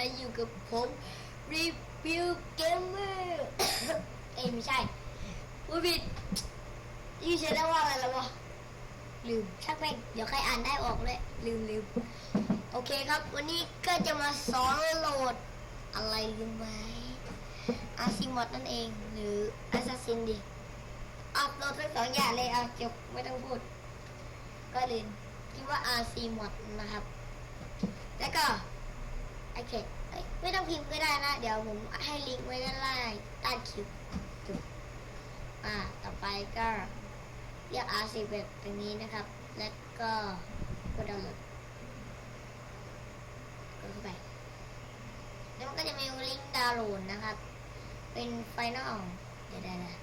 ะอยู่กับผมรีวิวเกมเมอร์เอ้ไม่ใช่พูดผิดยี่ใช้ได้ว่าอะไรแล้ววะลืมชักแม่งเดี๋ยวใครอ่านได้ออกเลยลืมลืมโอเคครับ วันนี้ก็จะมาสอนโหลดอะไรรู้ไหมอาซิมอดนั่นเอง หรือ Assassin ดิอัพโหลดทั้งสองอย่างเลยเอะจบไม่ต้องพูด ก็เลยคิดว่า RC mod นะครับ แล้วก็ อเคเอ้ยไม่ต้องพิมพ์ก็ได้นะ เดี๋ยวผมให้ลิงก์ไว้ด้านล่างใต้คลิปจบอ่า ต่อไปก็เรียก RC แบบตรงนี้นะครับ แล้วก็กดดาวน์โหลดกดเข้าไปแล้วมันก็จะมีลิงก์ดาวน์โหลดนะครับ เป็นไฟนอลเดี๋ยวได้นะ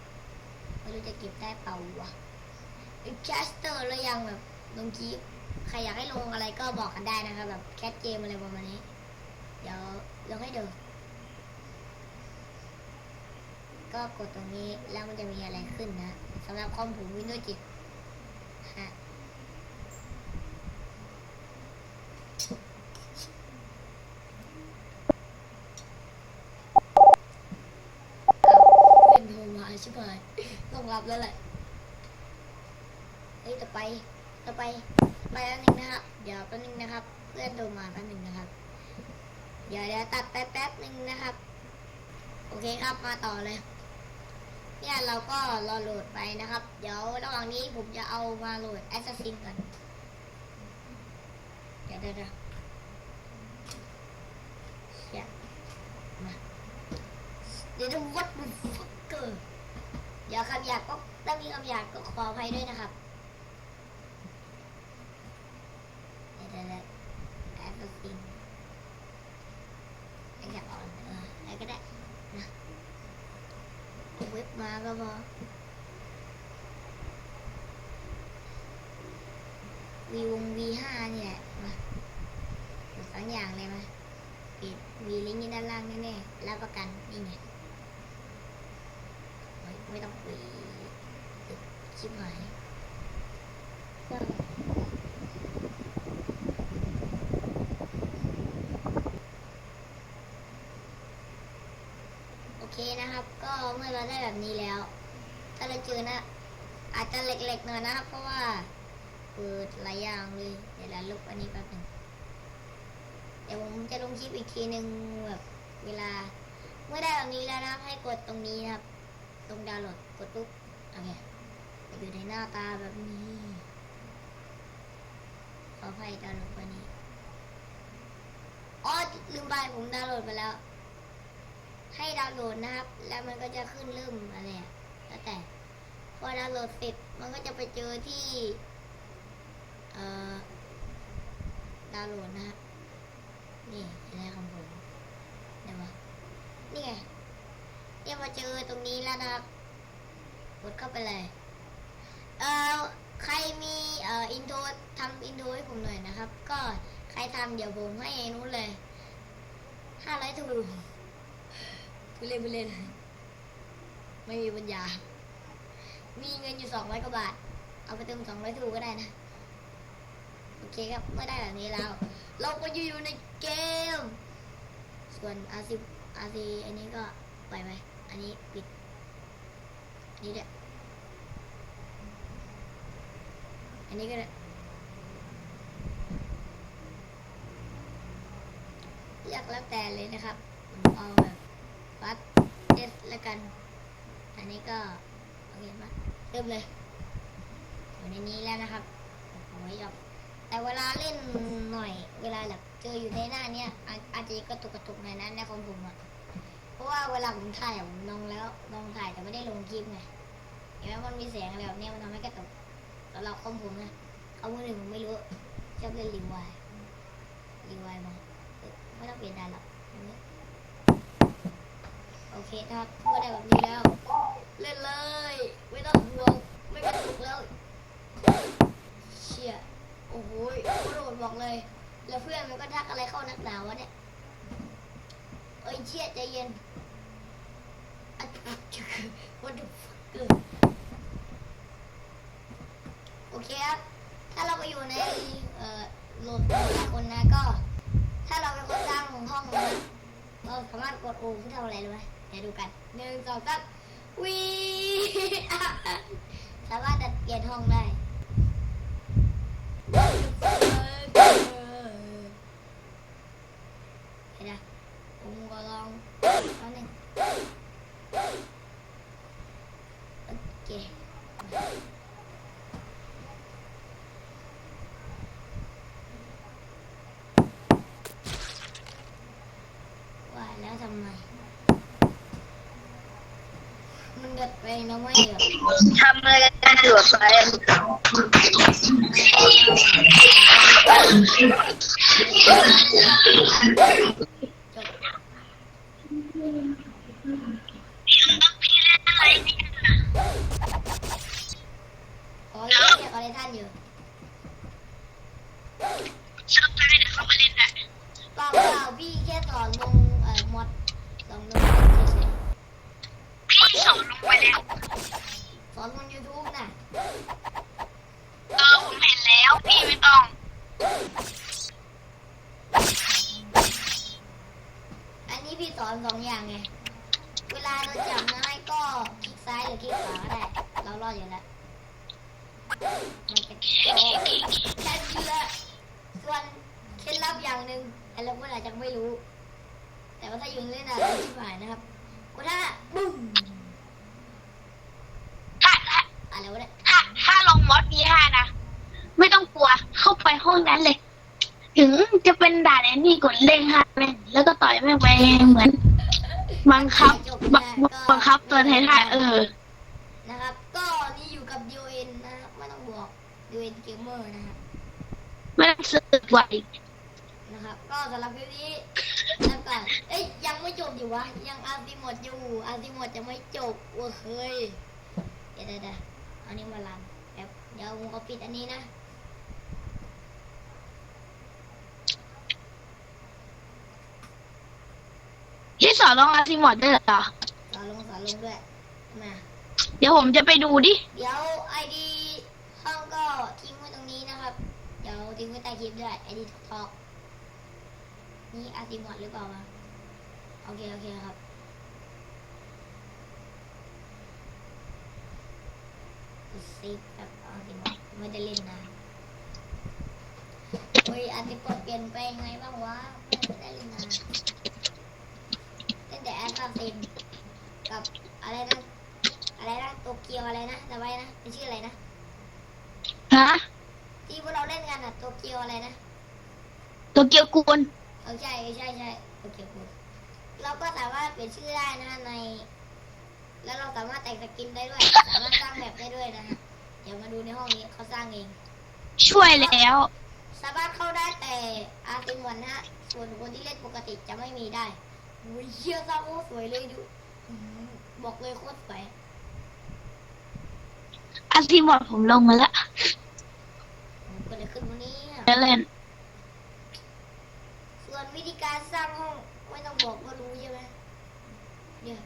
ไม่รู้จะเก็บได้เปล่าวะแคสเตอร์แล้วยังแบบลงคลิปใครอยากให้ลงอะไรก็บอกกันได้นะครับแบบแคสเกมอะไรประมาณนี้ เดี๋ยวลงให้ดู ก็กดตรงนี้แล้วมันจะมีอะไรขึ้นนะสำหรับคอมผมวินโดว์จิตฮะเป็นโทรมาใช่ไหมต้องรับแล้วแหละเฮ้ยต่อไปต่อไปไปแล้วนึงนะครับ เดี๋ยวแป๊บนึงนะครับ เพื่อนโทรมาแป๊บนึงนะครับ เดี๋ยวเดี๋ยวตัดแป๊บแป๊บนึงนะครับ โอเคครับมาต่อเลย เนี่ยเราก็รอโหลดไปนะครับ เดี๋ยวระหว่างนี้ผมจะเอามาโหลด Assassin ก่อนเดี๋ยวเดี๋ยวเดี๋ยวเชี่ยมาเดี๋ยวดู what the fucker เดี๋ยวคำหยาบก็ถ้ามีคำหยาบก็ขออภัยด้วยนะครับเดี๋ยวเดี๋ยวเดี๋ยวแอปซินไอ้แบบอ่อนเอออะไรก็ได้นะเอาเว็บมาก็พอ วีวงวีห้านี่แหละมาหมดสองอย่างเลยมาปิดวีลิงก์ด้านล่างแน่ๆแล้วประกันนี่ไงไม่ต้องวีชิบหายก็โอเคนะครับ ก็เมื่อเราได้แบบนี้แล้ว ถ้าเราเจอนะ อาจจะเล็กๆหน่อยนะครับเพราะว่า เปิดหลายอย่างเลยเดี๋ยวเราลบอันนี้แป๊บหนึงเดี๋ยวผมจะลงคลิปอีกทีหนึ่งแบบเวลา เมื่อได้แบบนี้แล้วนะครับให้กดตรงนี้นะครับ ตรงดาวน์โหลดกดปุ๊บโอเคอยู่ในหน้าตาแบบนี้ขออภัยดาวน์โหลดวันนี้อ๋อลืมไปผมดาวน์โหลดไปแล้ว ให้ดาวน์โหลดนะครับ แล้วมันก็จะขึ้นเริ่มอะไรแล้วแต่พอดาวน์โหลดเสร็จมันก็จะไปเจอที่ ดาวน์โหลดนะครับ นี่อะไรของผมเดี๋ยววะนี่ไงเนี่ยมาเจอตรงนี้แล้วนะครับกดเข้าไปเลย เอ่อใครมีเอ่ออินโทรทำอินโทรให้ผมหน่อยนะครับ ก็ใครทำเดี๋ยวผมให้นู้นเลยห้าร้อยทูไปเล่นไปเล่นไม่มีปัญญา มีเงินอยู่สองร้อยกว่าบาท เอาไปเติมสองร้อยทูก็ได้นะ โอเคครับเมื่อได้แบบนี้แล้ว เราก็อยู่อยู่ในเกม ส่วนอาซีอาซีอันนี้ก็ปล่อยไปอันนี้ปิด อันนี้เด้ออันนี้ก็ได้เลือกแล้วแต่เลยนะครับเอาแบบฟัดเอสแล้วกัน อันนี้ก็โอเคปะเริ่มเลยอยู่ในนี้แล้วนะครับโอ้โหยอบ แต่เวลาเล่นหน่อย เวลาแบบเจออยู่ในหน้าเนี้ยอาจจะกระตุกกระตุกหน่อยนในของผมอะเพราะว่าเวลาผมถ่ายผมลองแล้วลองถ่ายแต่ไม่ได้ลงคลิปไงเห็นไหมมันมีเสียงอะไรแบบเนี้ยมันทำให้กระตุกแล้วเราคอมผมนะเอามือหนึ่งผมไม่รู้ชอบเล่นรีวายรีวายมาเออไม่ต้องเปลี่ยนได้หรอกโอเคครับเมื่อได้แบบนี้แล้ว เล่นเลย ไม่ต้องห่วงไม่กระตุกแล้ว อ้โหกระโดดบอกเลย แล้วเพื่อนมันก็ทักอะไรเข้านักหนาวะเนี่ยเอ้ยเชี่ยใจเย็นอะวันเดอร์ฟักเกอโอเคครับ ถ้าเราไปอยู่ในเอ่อโหลดคนนะก็ ถ้าเราเป็นคนสร้างห้องนะกูเขาทำอะไรรู้ไหมเดี๋ยวดูกันหนึ่งสองสามวีสามารถดัดเปลี่ยนห้องได้เห็นไหมผมก็ลองเอาหนึ่งโอเคว่าแล้วทำไม มันเดือดไป นะไม่เดือดทำอะไรกันอยู่ไปจบขอเรียกอะไรท่านอยู่ชอบไปนะเขามาเล่นอะเปล่าเปล่าพี่แค่สอนลงเอ่อมอดสอนลงเฉยพี่ สอนลงไปแล้วสอนบนยูทูบนะเออผมเห็นแล้วพี่ไม่ต้อง อันนี้พี่สอนสองอย่างไง เวลาเราจับไม้ก็คลิกซ้ายหรือคลิกขวาก็ได้ เรารอดอยู่แล้ว มันจะโอ้แค่นี้แหละส่วนเคล็ดลับอย่างหนึ่งไอ้เราก็อาจจะไม่รู้ แต่ว่าถ้ายู่เล่นอะชิบหายนะครับกูถ้าบุ้มถ้าถ้า อะไรวะเนี่ยถ้าถ้าลงมอสพีห้านะ ไม่ต้องกลัว เข้าไปห้องนั้นเลย ถึงจะเป็นด่านแอนนี่กดเล่งห้าแม่งแล้วก็ต่อยแม่งไปเหมือน บังคับบังบังคับตัวไทยๆเออ นะครับ ก็นี่อยู่กับ d ิ n นะครับไม่ต้องบอก d ิ n Gamer นะครับไม่ต้องสึกไหวนะครับ ก็สำหรับคลิปนี้แล้วก็เอ้ยยังไม่จบอยู่วะ ยังอาร์ติหมดอยู่อาร์ติหมดจะไม่จบเว้ยเฮ้ยเดี๋ยวเดี๋ยวเดี๋ยวเอานี้มาลันแบบเดี๋ยวผมก็ปิดอันนี้นะที่สอนลองอาซิมอดได้วยเหรอสอนลงสอนลงด้วยมาเดี๋ยวผมจะไปดูดิ เดี๋ยวไอดีห้องก็ทิ้งไว้ตรงนี้นะครับ เดี๋ยวทิ้งไว้ใต้คลิปด้วยไอดีทอกนี่อาร์ติหมดหรือเปล่าวะโอเคโอเคครับ ดูซิแบบอาร์ติหมดไม่ได้เล่นนะเฮ้ยอาร์ติหมดเปลี่ยนไปยังไงบ้างวะไม่ได้เล่นนะตั้งแต่แอสซาซินกับอะไรนะอะไรนะโตเกียวอะไรนะจำไว้นะเป็นชื่ออะไรนะฮะที่พวกเราเล่นกันอะโตเกียวอะไรนะตัวเกียวกูนเออใช่ใช่ใช่โตเกียวคุณเราก็สามารถเปลี่ยนชื่อได้นะใน แล้วเราสามารถแต่งสกินได้ด้วย สามารถสร้างแบบได้ด้วยนะฮะ เดี๋ยวมาดูในห้องนี้เขาสร้างเอง ช่วยแล้ว สามารถเข้าได้แต่อาร์ติวันนะฮะ ส่วนคนที่เล่นปกติจะไม่มีได้อุ้ยเชี่ยสร้างโคตรสวยเลยดูอื้อหือบอกเลยโคตรสวยอาซิมอดผมลงมาแล้วโอ้โหเกิดอะไรขึ้นวันนี้อะแล้วเล่น ส่วนวิธีการสร้างห้องไม่ต้องบอกก็รู้ใช่ไหมเนี่ย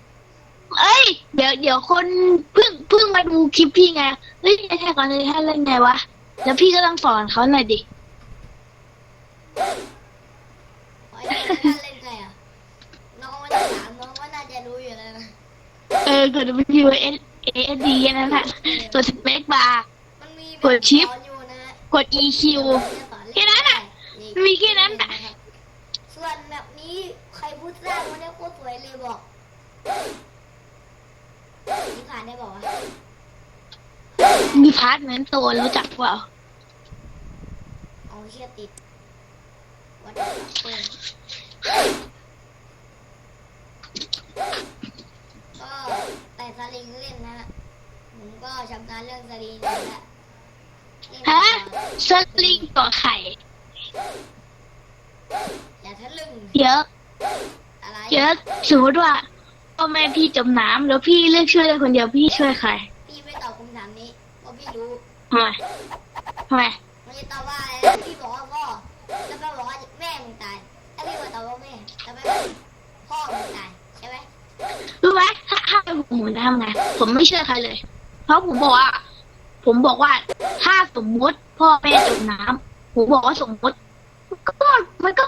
เอ้ย เดี๋ยวเดี๋ยวคนเพิ่งเพิ่งมาดูคลิปพี่ไงเฮ้ยแค่ก่อนเลยแค่เล่นไงวะแล้วพี่ก็ต้องสอนเขาหน่อยดิ ไอ้เนี่ยท่านเล่นไงอะ น้องไม่ต้องถามน้องว่าน่าจะรู้อยู่แล้วนะ เออกด W S A S D นั่นแหละกดสเปคบาร์ มันมีกดชิป สอนอยู่นะฮะกด E Q แค่นั้นน่ะมีแค่นั้นน่ะ ส่วนแบบนี้ใครพูดสร้างวันนี้โคตรสวยเลยบอกนี่ผ่านได้บอกว่ามีพาร์ทเมนต์โตรู้จักเปล่าเอาเชือกติดวัดเปิดก็แต่สลิงเล่นนะฮะผมก็ชำนาญเรื่องสลิงอยู่แล้วเล่นฮะก่อนสลิงต่อไข่อย่าทะลึ่งเยอะอะไรเยอะสมมติว่า พ่อแม่พี่จมน้ำแล้วพี่เลือกช่วยได้คนเดียวพี่ช่วยใครพี่ไม่ตอบคำถามนี้เพราะพี่รู้ทำไมทำไมมันจะตอบว่าอะไรนะพี่บอกว่าพ่อแล้วแม่บอกว่าแม่มึงตายแล้วพี่มาตอบว่าแม่แล้วแม่บอกพ่อมึงตายใช่ไหมรู้ไหมถ้าถ้าเป็นผมจะทำไงผมไม่เชื่อใครเลย เพราะผมบอกว่า ผมบอกว่าถ้าสมมุติพ่อแม่จมน้ำผมบอกว่าสมมุติ